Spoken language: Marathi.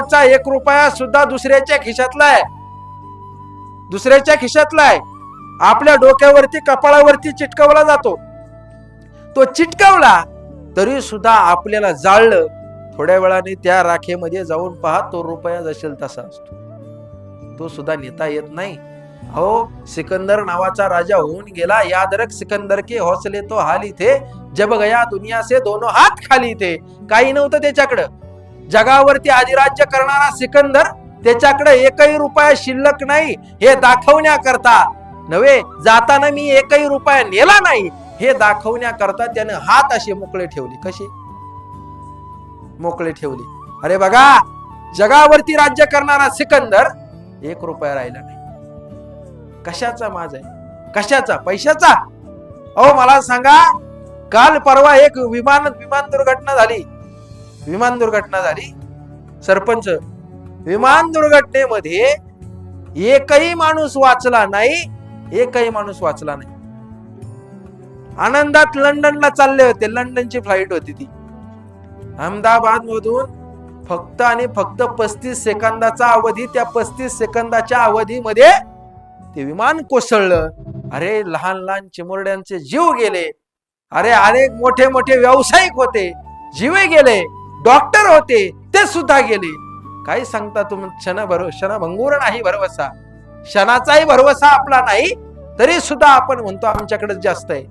शेवटचा एक रुपया सुद्धा दुसऱ्याच्या खिशातला आहे. दुसऱ्याच्या खिशातला आहे. आपल्या डोक्यावरती कपाळावरती चिटकवला जातो. तो चिटकवला तरी सुद्धा आपल्याला जाळलं थोड्या वेळाने त्या राखेमध्ये जाऊन पहा तो रुपया जसेल तसा असतो. तो सुद्धा नेता येत नाही. हो सिकंदर नावाचा राजा होऊन गेला. याद रख सिकंदर के हौसले तो हाली थे जब गया दुनिया से दोनों हात खाली थे काही नव्हतं त्याच्याकडं. जगावरती अधिराज्य करणारा सिकंदर त्याच्याकडे एकही रुपया शिल्लक नाही हे दाखवण्याकरता. नव्हे जाताना मी एकही रुपया नेला नाही हे दाखवण्याकरता त्याने हात असे मोकळे ठेवले. कसे? मोकळे ठेवले. अरे बघा जगावरती राज्य करणारा सिकंदर एक रुपया राहिला नाही. कशाचा माझ आहे? कशाचा? पैशाचा? अहो मला सांगा काल परवा एक विमान विमान दुर्घटना झाली. विमान दुर्घटना झाली. सरपंच विमान दुर्घटनेमध्ये एकही माणूस वाचला नाही एकही माणूस वाचला नाही. आनंदात लंडनला चालले होते. लंडनची फ्लाईट होती ती. अहमदाबाद मधून फक्त आणि फक्त पस्तीस सेकंदाचा अवधी त्या पस्तीस सेकंदाच्या अवधीमध्ये ते विमान कोसळलं. अरे लहान लहान चिमुरड्यांचे जीव गेले. अरे अनेक मोठे मोठे व्यावसायिक होते. जीवे गेले. डॉक्टर होते ते सुद्धा गेले. काही सांगता तुम क्षण भर क्षणभंगूर नाही भरवसा. क्षणाचाही भरवसा आपला नाही तरी सुद्धा आपण म्हणतो आमच्याकडे जास्त आहे.